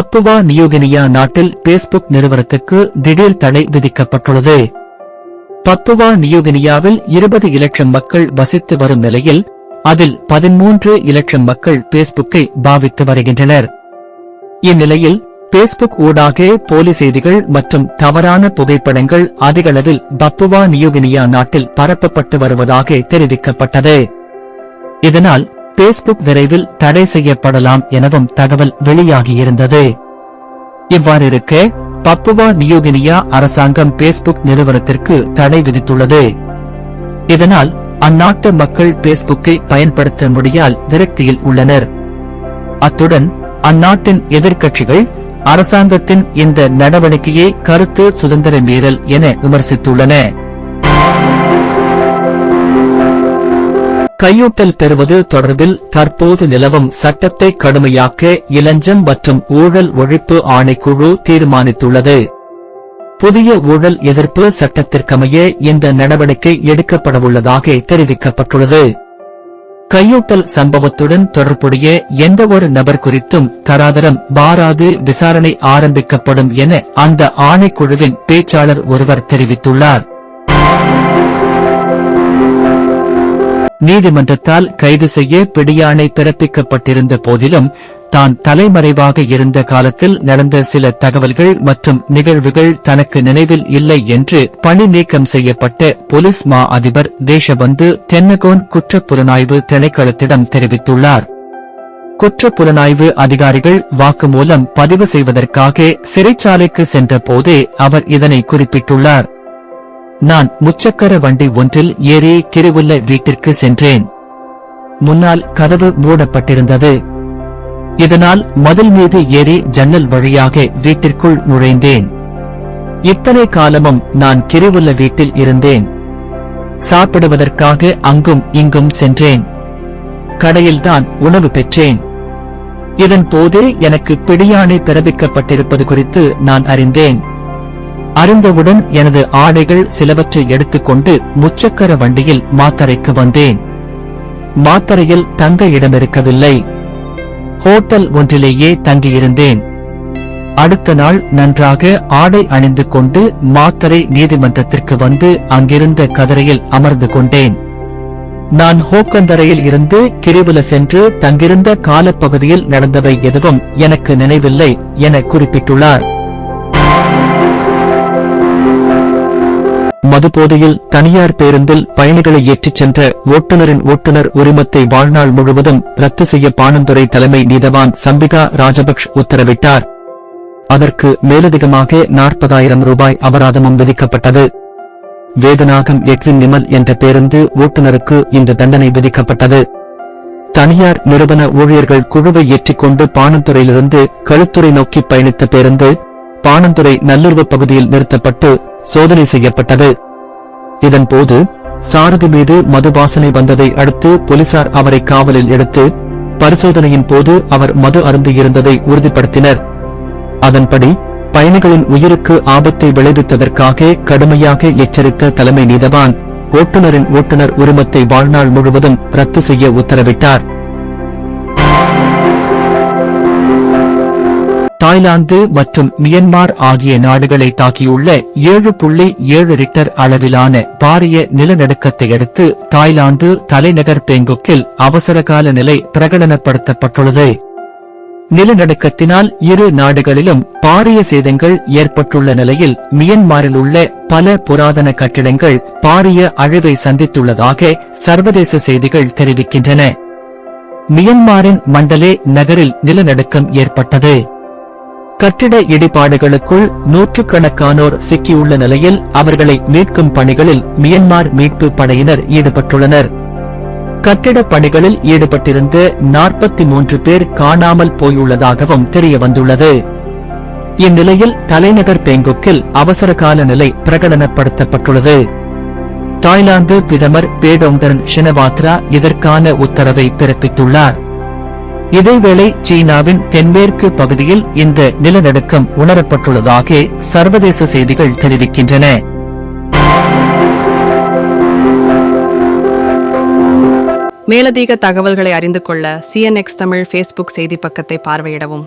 Papua New Guinea நாட்டில் Facebook நிறுவனத்துக்கு திடீர் தடை விதிக்கப்பட்டுள்ளது. பப்புவா நியூகினியாவில் இருபது இலட்சம் மக்கள் வசித்து வரும் நிலையில் அதில் பதிமூன்று இலட்சம் மக்கள் பேஸ்புக்கை பாவித்து வருகின்றனர். இந்நிலையில் பேஸ்புக் ஊடாக போலி செய்திகள் மற்றும் தவறான புகைப்படங்கள் அதிகளவில் பப்புவா நியூகினியா நாட்டில் பரப்பப்பட்டு வருவதாக தெரிவிக்கப்பட்டது. இதனால் பேஸ்புக் விரைவில் தடை செய்யப்படலாம் எனவும் தகவல் வெளியாகியிருந்தது. இவ்வாறிருக்க பப்புவா நியூகினியா அரசாங்கம் பேஸ்புக் நிறுவனத்திற்கு தடை விதித்துள்ளது. இதனால் அந்நாட்டு மக்கள் பேஸ்புக்கை பயன்படுத்த முடியால் விரக்தியில் உள்ளனர். அத்துடன் அந்நாட்டின் எதிர்க்கட்சிகள் அரசாங்கத்தின் இந்த நடவடிக்கையை கருத்து சுதந்திர மீறல் என விமர்சித்துள்ளன. கையூட்டல் பெறுவது தொடர்பில் தற்போது நிலவும் சட்டத்தை கடுமையாக்க இளஞ்சம் மற்றும் ஊழல் ஒழிப்பு ஆணைக்குழு தீர்மானித்துள்ளது. புதிய ஊழல் எதிர்ப்பு சட்டத்திற்கமைய இந்த நடவடிக்கை எடுக்கப்படவுள்ளதாக தெரிவிக்கப்பட்டுள்ளது. கையூட்டல் சம்பவத்துடன் தொடர்புடைய எந்தவொரு நபர் குறித்தும் தராதரம் பாராது விசாரணை ஆரம்பிக்கப்படும் என அந்த ஆணைக்குழுவின் பேச்சாளர் ஒருவர் தெரிவித்துள்ளார். நீதிமன்றத்தால் கைது செய்ய பிடியாணை பிறப்பிக்கப்பட்டிருந்த போதிலும் தான் தலைமறைவாக இருந்த காலத்தில் நடந்த சில தகவல்கள் மற்றும் நிகழ்வுகள் தனக்கு நினைவில் இல்லை என்று பணி நீக்கம் செய்யப்பட்ட போலீஸ் மா அதிபர் தேசபந்து தென்னகோன் குற்றப்புலனாய்வு திணைக்களத்திடம் தெரிவித்துள்ளார். குற்றப்புலனாய்வு அதிகாரிகள் வாக்குமூலம் பதிவு செய்வதற்காக சிறைச்சாலைக்கு சென்றபோதே அவர் இதனை குறிப்பிட்டுள்ளார். நான் முச்சக்கர வண்டி ஒன்றில் ஏறி கிருவுள்ள வீட்டிற்கு சென்றேன். முன்னால் கதவு மூடப்பட்டிருந்தது. இதனால் மதில் மீது ஏறி ஜன்னல் வழியாக வீட்டிற்குள் நுழைந்தேன். இத்தனை காலமும் நான் கிருவுள்ள வீட்டில் இருந்தேன். சாப்பிடுவதற்காக அங்கும் இங்கும் சென்றேன். கடையில்தான் உணவு பெற்றேன். இதன் போதே எனக்கு பிடியாணை பிறப்பிக்கப்பட்டிருப்பது குறித்து நான் அறிந்தேன். அறிந்தவுடன் எனது ஆடைகள் சிலவற்றை எடுத்துக்கொண்டு முச்சக்கர வண்டியில் மாத்தரைக்கு வந்தேன். மாத்தரையில் தங்க இடமிருக்கவில்லை. ஹோட்டல் ஒன்றிலேயே தங்கியிருந்தேன். அடுத்த நாள் நன்றாக ஆடை அணிந்து கொண்டு மாத்தரை நீதிமன்றத்திற்கு வந்து அங்கிருந்த கதரையில் அமர்ந்து கொண்டேன். நான் ஹோக்கந்தரையில் இருந்து கிரிவுல சென்று தங்கிருந்த காலப்பகுதியில் நடந்தவை எதுவும் எனக்கு நினைவில்லை என குறிப்பிட்டுள்ளார். மதுபோதையில் தனியார் பேருந்தில் பயணிகளை ஏற்றிச் சென்ற ஓட்டுநரின் ஓட்டுநர் உரிமத்தை வாழ்நாள் முழுவதும் ரத்து செய்ய பாணந்துறை தலைமை நீதவான் சம்பிகா ராஜபக்ஷ் உத்தரவிட்டார். அதற்கு மேலதிகமாக நாற்பதாயிரம் ரூபாய் அபராதமும் விதிக்கப்பட்டது. வேதநாகம் எக்வின் நிமல் என்ற பேருந்து ஓட்டுநருக்கு இந்த தண்டனை விதிக்கப்பட்டது. தனியார் நிறுவன ஊழியர்கள் குழுவை ஏற்றிக்கொண்டு பாணந்துறையிலிருந்து கழுத்துறை நோக்கி பயணித்த பேருந்து பாணந்துறை நல்லுறவு பகுதியில் நிறுத்தப்பட்டு சோதனை செய்யப்பட்டது. இதன்போது சாரதி மீது மது வாசனை வந்ததை அடுத்து போலீசார் அவரை காவலில் எடுத்து பரிசோதனையின் போது அவர் மது அருந்தியிருந்ததை உறுதிப்படுத்தினர். அதன்படி பயணிகளின் உயிருக்கு ஆபத்தை விளைவித்ததற்காக கடுமையாக எச்சரித்த தலைமை நீதவான் ஓட்டுநரின் ஓட்டுநர் உரிமத்தை வாழ்நாள் முழுவதும் ரத்து செய்ய உத்தரவிட்டார். தாய்லாந்து மற்றும் மியன்மார் ஆகிய நாடுகளை தாக்கியுள்ள ஏழு புள்ளி ஏழு ரிக்டர் அளவிலான பாரிய நிலநடுக்கத்தை அடுத்து தாய்லாந்து தலைநகர் பெங்குக்கில் அவசரகால நிலை பிரகடனப்படுத்தப்பட்டுள்ளது. நிலநடுக்கத்தினால் இரு நாடுகளிலும் பாரிய சேதங்கள் ஏற்பட்டுள்ள நிலையில் மியன்மாரில் உள்ள பல புராதன கட்டிடங்கள் பாரிய அழிவை சந்தித்துள்ளதாக சர்வதேச செய்திகள் தெரிவிக்கின்றன. மியன்மாரின் மண்டலே நகரில் நிலநடுக்கம் ஏற்பட்டது. கட்டிட இடிபாடுகளுக்குள் நூற்றுக்கணக்கானோர் சிக்கியுள்ள நிலையில் அவர்களை மீட்கும் பணிகளில் மியன்மார் மீட்பு படையினர் ஈடுபட்டுள்ளனர். கட்டிடப் பணிகளில் ஈடுபட்டிருந்த நாற்பத்தி மூன்று பேர் காணாமல் போயுள்ளதாகவும் தெரியவந்துள்ளது. இந்நிலையில் தலைநகர் பேங்குக்கில் அவசரகால நிலை பிரகடனப்படுத்தப்பட்டுள்ளது. தாய்லாந்து பிரதமர் பேடோங்தரன் ஷினவாத்ரா இதற்கான உத்தரவை பிறப்பித்துள்ளார். இதேவேளை சீனாவின் தென்மேற்கு பகுதியில் இந்த நிலநடுக்கம் உணரப்பட்டுள்ளதாக சர்வதேச செய்திகள் தெரிவிக்கின்றன. மேலதிக தகவல்களை அறிந்து கொள்ள சிஎன்எக்ஸ் தமிழ் ஃபேஸ்புக் செய்தி பக்கத்தை பார்வையிடவும்.